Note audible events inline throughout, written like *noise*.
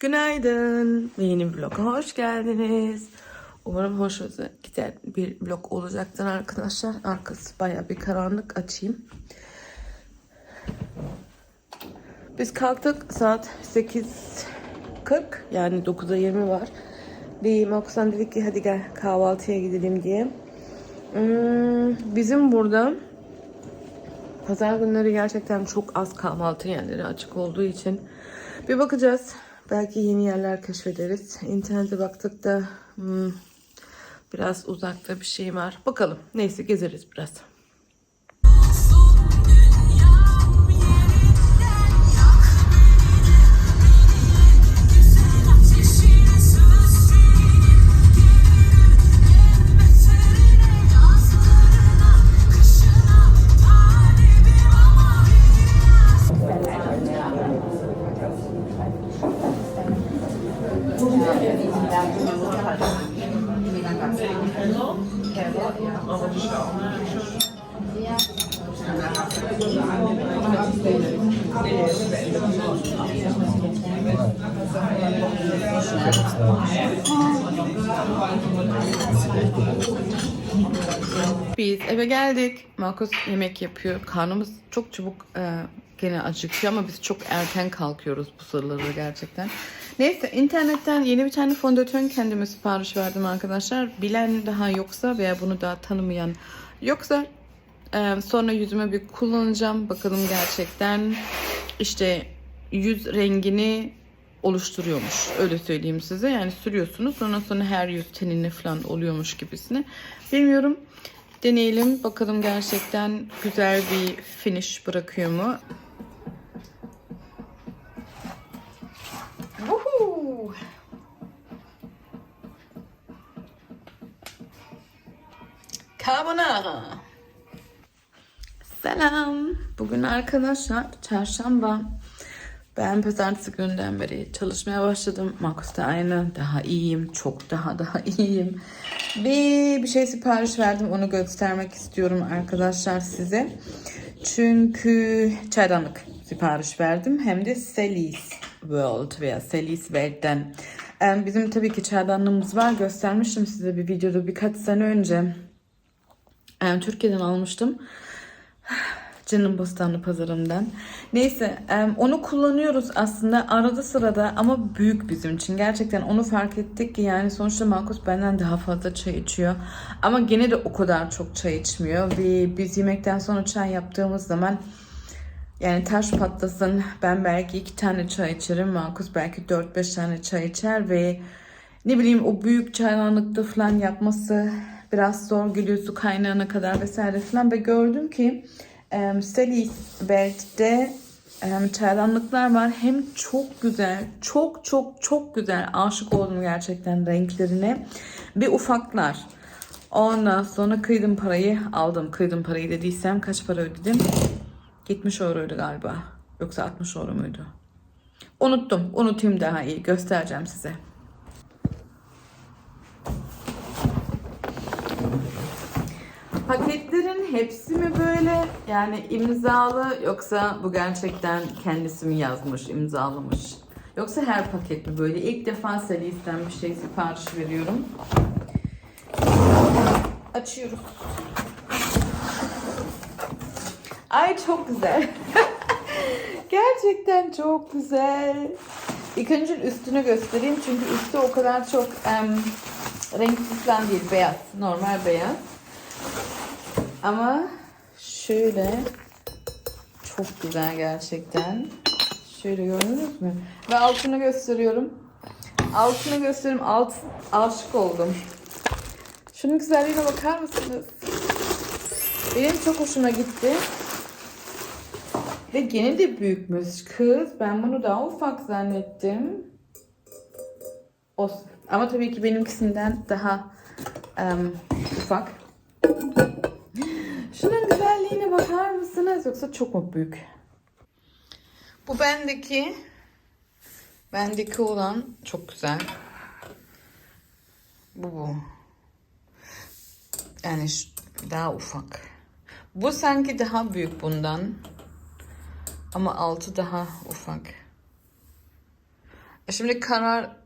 Günaydın yeni bir vloga hoş geldiniz. Umarım hoşunuza giden bir vlog olacaktır arkadaşlar. Arkası baya bir karanlık açayım. Biz kalktık saat 8.40 yani 9'a 20 var. Bir Makusan dedik ki hadi gel kahvaltıya gidelim diye. Hmm, bizim burada pazar günleri gerçekten çok az kahvaltı yerleri açık olduğu için bir bakacağız. Belki yeni yerler keşfederiz. İnternete baktık da hmm, biraz uzakta bir şey var. Bakalım. Neyse gezeriz biraz. Biz eve geldik. Markus yemek yapıyor. Karnımız çok çabuk e, gene acıkıyor ama biz çok erken kalkıyoruz bu sıraları gerçekten. Neyse internetten yeni bir tane fondöten kendime sipariş verdim arkadaşlar. Bilen daha yoksa veya bunu daha tanımayan yoksa e, sonra yüzüme bir kullanacağım. Bakalım gerçekten işte yüz rengini oluşturuyormuş. Öyle söyleyeyim size. Yani sürüyorsunuz. Ondan sonra her yüz tenini falan oluyormuş gibisine. Bilmiyorum. Deneyelim. Bakalım gerçekten güzel bir finish bırakıyor mu? Woohoo! Carbonara. Selam. Bugün arkadaşlar çarşamba. Ben pazartesi günden beri çalışmaya başladım. Markus da aynı. Daha iyiyim. Çok daha daha iyiyim. Ve bir şey sipariş verdim. Onu göstermek istiyorum arkadaşlar size. Çünkü çaydanlık sipariş verdim. Hem de Sally's World veya Sally's World'den. Bizim tabii ki çaydanlığımız var. Göstermiştim size bir videoda birkaç sene önce. Türkiye'den almıştım. *sighs* Canım Bostanlı pazarından. Neyse onu kullanıyoruz aslında arada sırada ama büyük bizim için. Gerçekten onu fark ettik ki yani sonuçta Markus benden daha fazla çay içiyor. Ama gene de o kadar çok çay içmiyor. Ve biz yemekten sonra çay yaptığımız zaman yani taş patlasın ben belki iki tane çay içerim. Markus belki 4-5 tane çay içer ve ne bileyim o büyük çaydanlıkta falan yapması biraz zor geliyor su kaynağına kadar vesaire falan ve gördüm ki Sally's World'de em, çaydanlıklar var. Hem çok güzel, çok çok çok güzel. Aşık oldum gerçekten renklerine. Ve ufaklar. Ondan sonra kıydım parayı aldım. Kıydım parayı dediysem kaç para ödedim? 70 euroydu galiba. Yoksa 60 euro muydu? Unuttum. Unutayım daha iyi. Göstereceğim size. Paketlerin hepsi mi böyle yani imzalı yoksa bu gerçekten kendisi mi yazmış, imzalamış? Yoksa her paket mi böyle? İlk defa serisinden bir şey sipariş veriyorum. Açıyoruz. Ay çok güzel. *laughs* Gerçekten çok güzel. İlk üstünü göstereyim çünkü üstü o kadar çok em, falan değil. Beyaz. Normal beyaz. Ama şöyle çok güzel gerçekten. Şöyle gördünüz mü? Ve altını gösteriyorum. Altını gösteriyorum. Alt aşık oldum. Şunun güzelliğine bakar mısınız? Benim çok hoşuma gitti. Ve gene de büyükmüş kız. Ben bunu daha ufak zannettim. Olsun. Ama tabii ki benimkisinden daha em, ufak. Şunun güzelliğine bakar mısınız? Yoksa çok mu büyük? Bu bendeki bendeki olan çok güzel. Bu bu. Yani daha ufak. Bu sanki daha büyük bundan. Ama altı daha ufak. E Şimdi karar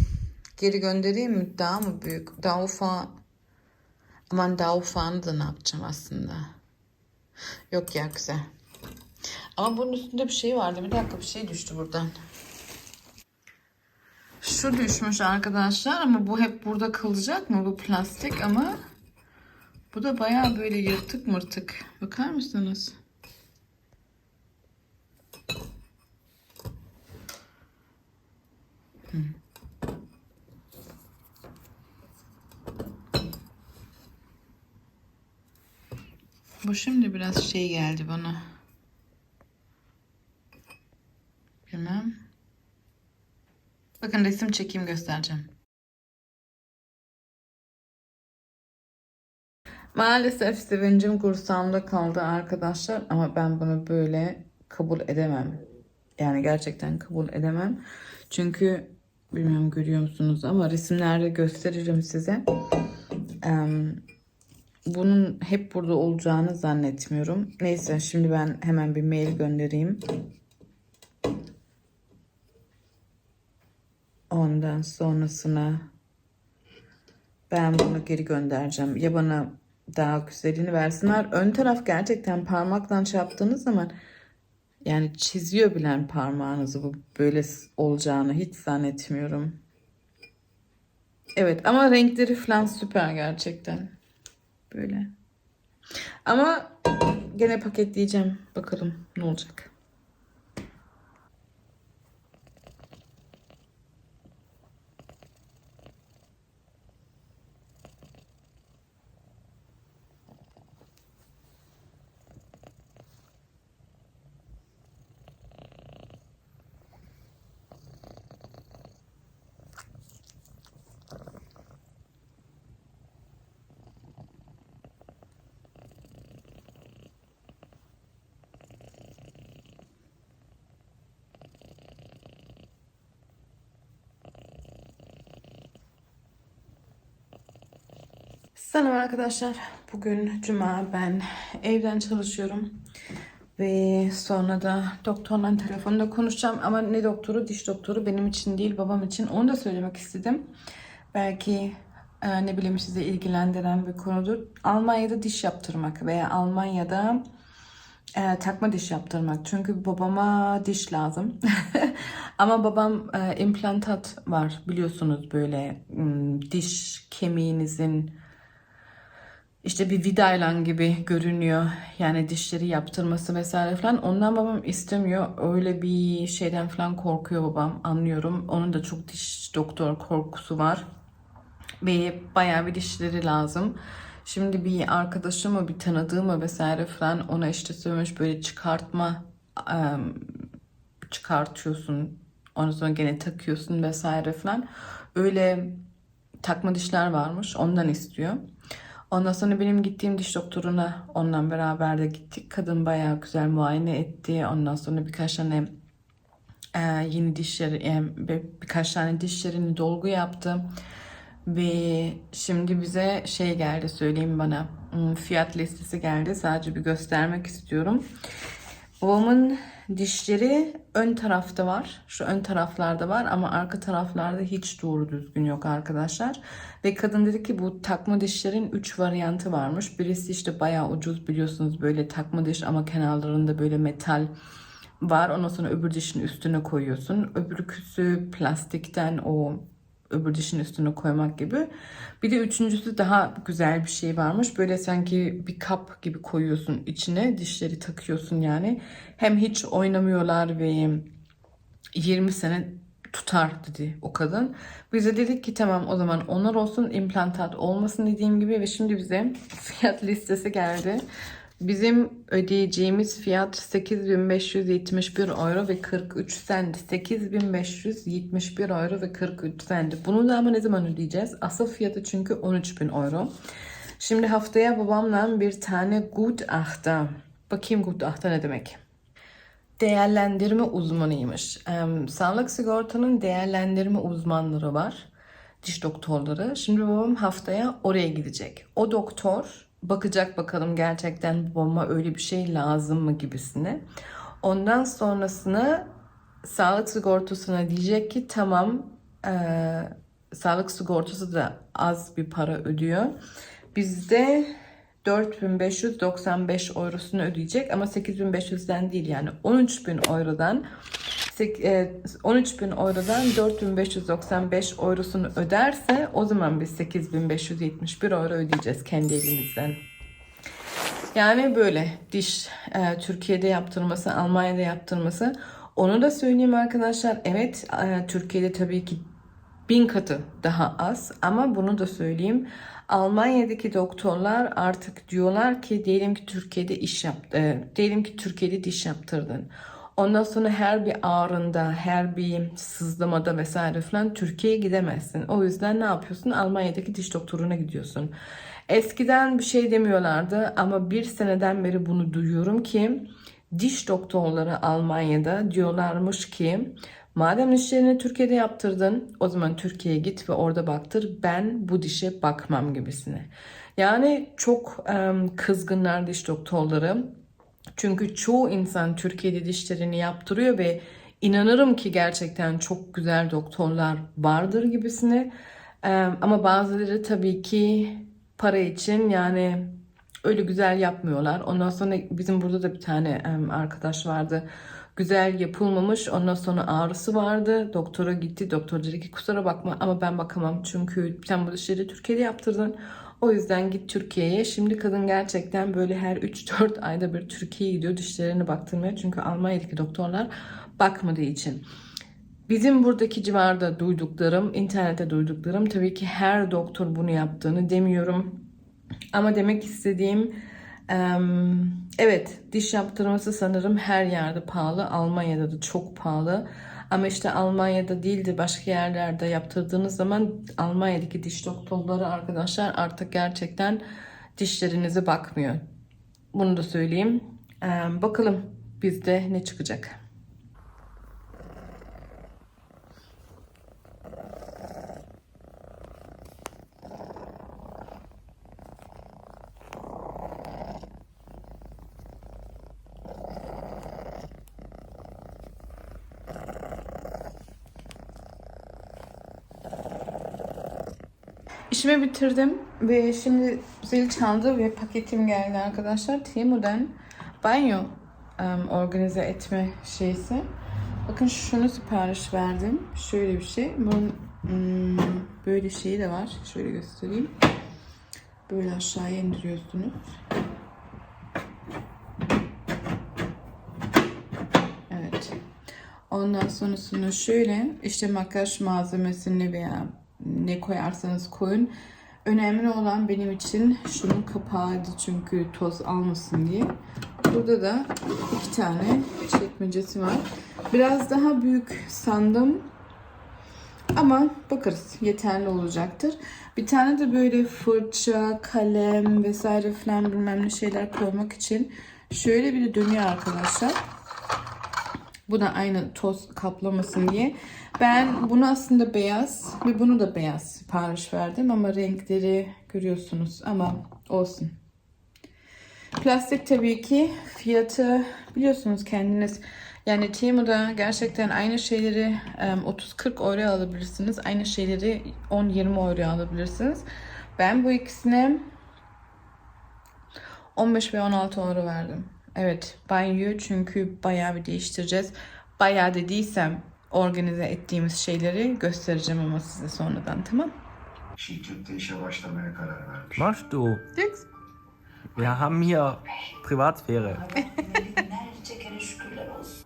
*laughs* geri göndereyim mi? Daha mı büyük? Daha ufak. Aman daha ufağını da ne yapacağım aslında? Yok ya güzel. Ama bunun üstünde bir şey vardı. Bir dakika bir şey düştü buradan. Şu düşmüş arkadaşlar ama bu hep burada kalacak mı? Bu plastik ama bu da bayağı böyle yırtık mırtık. Bakar mısınız? Hı. Bu şimdi biraz şey geldi bana. Bilmem. Bakın resim çekeyim göstereceğim. Maalesef sevincim kursağımda kaldı arkadaşlar ama ben bunu böyle kabul edemem. Yani gerçekten kabul edemem. Çünkü bilmiyorum görüyor musunuz ama resimlerde gösteririm size. Em, bunun hep burada olacağını zannetmiyorum. Neyse şimdi ben hemen bir mail göndereyim. Ondan sonrasına ben bunu geri göndereceğim. Ya bana daha güzelini versinler. Ön taraf gerçekten parmakla yaptığınız zaman yani çiziyor bilen parmağınızı bu böyle olacağını hiç zannetmiyorum. Evet ama renkleri falan süper gerçekten. Böyle. Ama gene paketleyeceğim. Bakalım ne olacak. Selam arkadaşlar. Bugün cuma ben evden çalışıyorum. Ve sonra da doktorla telefonda konuşacağım. Ama ne doktoru? Diş doktoru benim için değil babam için. Onu da söylemek istedim. Belki e, ne bileyim sizi ilgilendiren bir konudur. Almanya'da diş yaptırmak veya Almanya'da e, takma diş yaptırmak. Çünkü babama diş lazım. *laughs* Ama babam e, implantat var biliyorsunuz böyle diş kemiğinizin işte bir vidayla gibi görünüyor. Yani dişleri yaptırması vesaire falan. Ondan babam istemiyor. Öyle bir şeyden falan korkuyor babam. Anlıyorum. Onun da çok diş doktor korkusu var. Ve bayağı bir dişleri lazım. Şimdi bir arkadaşımı, bir tanıdığımı vesaire falan ona işte söylemiş böyle çıkartma çıkartıyorsun. Ondan sonra gene takıyorsun vesaire falan. Öyle takma dişler varmış. Ondan istiyor. Ondan sonra benim gittiğim diş doktoruna onunla beraber de gittik. Kadın bayağı güzel muayene etti. Ondan sonra birkaç tane e, yeni dişleri, yani bir- birkaç tane dişlerini dolgu yaptı. Ve şimdi bize şey geldi söyleyeyim bana. Hmm, Fiyat listesi geldi. Sadece bir göstermek istiyorum. Babamın dişleri ön tarafta var. Şu ön taraflarda var ama arka taraflarda hiç doğru düzgün yok arkadaşlar. Ve kadın dedi ki bu takma dişlerin 3 varyantı varmış. Birisi işte bayağı ucuz biliyorsunuz böyle takma diş ama kenarlarında böyle metal var. Ondan sonra öbür dişin üstüne koyuyorsun. Öbürküsü plastikten o öbür dişin üstüne koymak gibi. Bir de üçüncüsü daha güzel bir şey varmış. Böyle sanki bir kap gibi koyuyorsun içine dişleri takıyorsun yani. Hem hiç oynamıyorlar ve 20 sene tutar dedi o kadın. Biz de dedik ki tamam o zaman onlar olsun implantat olmasın dediğim gibi ve şimdi bize *laughs* fiyat listesi geldi. Bizim ödeyeceğimiz fiyat 8571 euro ve 43 sent. 8571 euro ve 43 sent. Bunu da ama ne zaman ödeyeceğiz? Asıl fiyatı çünkü 13.000 euro. Şimdi haftaya babamla bir tane gutachter. Bakayım gutachter ne demek? değerlendirme uzmanıymış. Em, sağlık sigortanın değerlendirme uzmanları var. diş doktorları. Şimdi babam haftaya oraya gidecek. O doktor bakacak bakalım gerçekten babama öyle bir şey lazım mı gibisine. Ondan sonrasını sağlık sigortasına diyecek ki tamam eee, sağlık sigortası da az bir para ödüyor. Bizde 4595 eurosunu ödeyecek ama 8500'den değil yani 13.000 eurodan e, 13.000 eurodan 4595 eurosunu öderse o zaman biz 8571 euro ödeyeceğiz kendi elimizden. Yani böyle diş e, Türkiye'de yaptırması, Almanya'da yaptırması. Onu da söyleyeyim arkadaşlar. Evet e, Türkiye'de tabii ki bin katı daha az ama bunu da söyleyeyim. Almanya'daki doktorlar artık diyorlar ki diyelim ki Türkiye'de iş yap, e, diyelim ki Türkiye'de diş yaptırdın. Ondan sonra her bir ağrında, her bir sızlamada vesaire falan Türkiye'ye gidemezsin. O yüzden ne yapıyorsun? Almanya'daki diş doktoruna gidiyorsun. Eskiden bir şey demiyorlardı ama bir seneden beri bunu duyuyorum ki diş doktorları Almanya'da diyorlarmış ki madem dişlerini Türkiye'de yaptırdın o zaman Türkiye'ye git ve orada baktır ben bu dişe bakmam gibisine. Yani çok kızgınlar diş doktorları. Çünkü çoğu insan Türkiye'de dişlerini yaptırıyor ve inanırım ki gerçekten çok güzel doktorlar vardır gibisine. Em, Ama bazıları tabii ki para için yani öyle güzel yapmıyorlar. Ondan sonra bizim burada da bir tane arkadaş vardı. Güzel yapılmamış. Ondan sonra ağrısı vardı. Doktora gitti. Doktor dedi ki kusura bakma ama ben bakamam. Çünkü sen bu dişleri Türkiye'de yaptırdın. O yüzden git Türkiye'ye. Şimdi kadın gerçekten böyle her 3-4 ayda bir Türkiye'ye gidiyor dişlerini baktırmaya. Çünkü Almanya'daki doktorlar bakmadığı için. Bizim buradaki civarda duyduklarım, internette duyduklarım tabii ki her doktor bunu yaptığını demiyorum. Ama demek istediğim evet diş yaptırması sanırım her yerde pahalı. Almanya'da da çok pahalı. Ama işte Almanya'da değil de başka yerlerde yaptırdığınız zaman Almanya'daki diş doktorları arkadaşlar artık gerçekten dişlerinize bakmıyor. Bunu da söyleyeyim. Em, bakalım bizde ne çıkacak. İşimi bitirdim ve şimdi zil çaldı ve paketim geldi arkadaşlar. Temu'dan banyo em, organize etme şeysi. Bakın şunu sipariş verdim. Şöyle bir şey. Bunun hmm, böyle şeyi de var. Şöyle göstereyim. Böyle aşağıya indiriyorsunuz. Evet. Ondan sonrasını şöyle işte makyaj malzemesini veya ne koyarsanız koyun. Önemli olan benim için şunun kapağıydı çünkü toz almasın diye. Burada da iki tane çekmecesi var. Biraz daha büyük sandım. Ama bakarız yeterli olacaktır. Bir tane de böyle fırça, kalem vesaire falan bilmem ne şeyler koymak için şöyle bir de dönüyor arkadaşlar. Bu da aynı toz kaplamasın diye. Ben bunu aslında beyaz ve bunu da beyaz sipariş verdim ama renkleri görüyorsunuz ama olsun. Plastik tabii ki fiyatı biliyorsunuz kendiniz. Yani Temu'da gerçekten aynı şeyleri em, 30-40 euro alabilirsiniz. Aynı şeyleri 10-20 euro alabilirsiniz. Ben bu ikisine 15 ve 16 euro verdim. Evet banyo çünkü bayağı bir değiştireceğiz. Bayağı dediysem organize ettiğimiz şeyleri göstereceğim ama size sonradan tamam. Şirkette işe başlamaya karar vermiş. Machst du? Dix. Wir haben hier Privatsphäre. Binlerce kere şükürler olsun.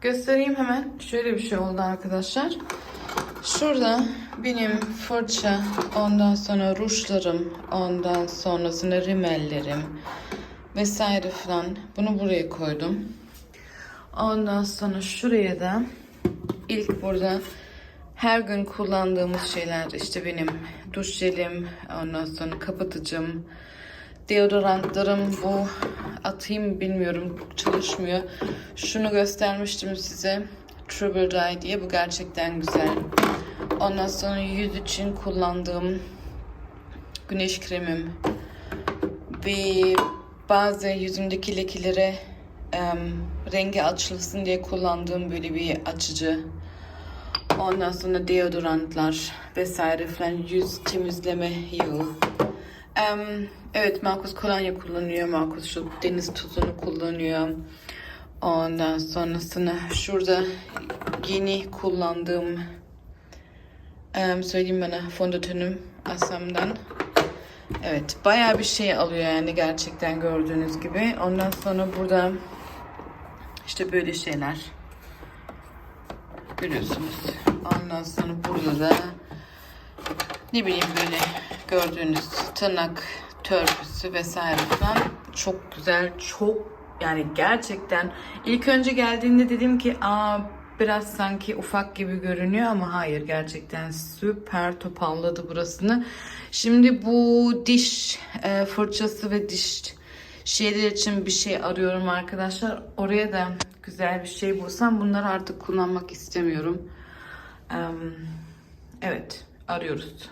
Göstereyim hemen. Şöyle bir şey oldu arkadaşlar. Şurada benim fırça, ondan sonra rujlarım, ondan sonrasında rimellerim vesaire falan. Bunu buraya koydum. Ondan sonra şuraya da ilk burada her gün kullandığımız şeyler işte benim duş jelim, ondan sonra kapatıcım, deodorantlarım bu atayım bilmiyorum çalışmıyor. Şunu göstermiştim size. Trouble Dye diye bu gerçekten güzel. Ondan sonra yüz için kullandığım güneş kremim ve bazı yüzümdeki lekelere em, rengi açılsın diye kullandığım böyle bir açıcı. Ondan sonra deodorantlar vesaire falan yüz temizleme yağı. Em, evet Markus kolonya kullanıyor. Markus şu deniz tuzunu kullanıyor. Ondan sonrasında şurada yeni kullandığım em, söyleyeyim bana fondötenüm Asam'dan. Evet bayağı bir şey alıyor yani gerçekten gördüğünüz gibi. Ondan sonra burada işte böyle şeyler görüyorsunuz. Ondan sonra burada da ne bileyim böyle gördüğünüz tırnak törpüsü vesaire falan çok güzel çok yani gerçekten ilk önce geldiğinde dedim ki aa biraz sanki ufak gibi görünüyor ama hayır gerçekten süper toparladı burasını. Şimdi bu diş e, fırçası ve diş şeyler için bir şey arıyorum arkadaşlar. Oraya da güzel bir şey bulsam bunları artık kullanmak istemiyorum. Em, evet arıyoruz.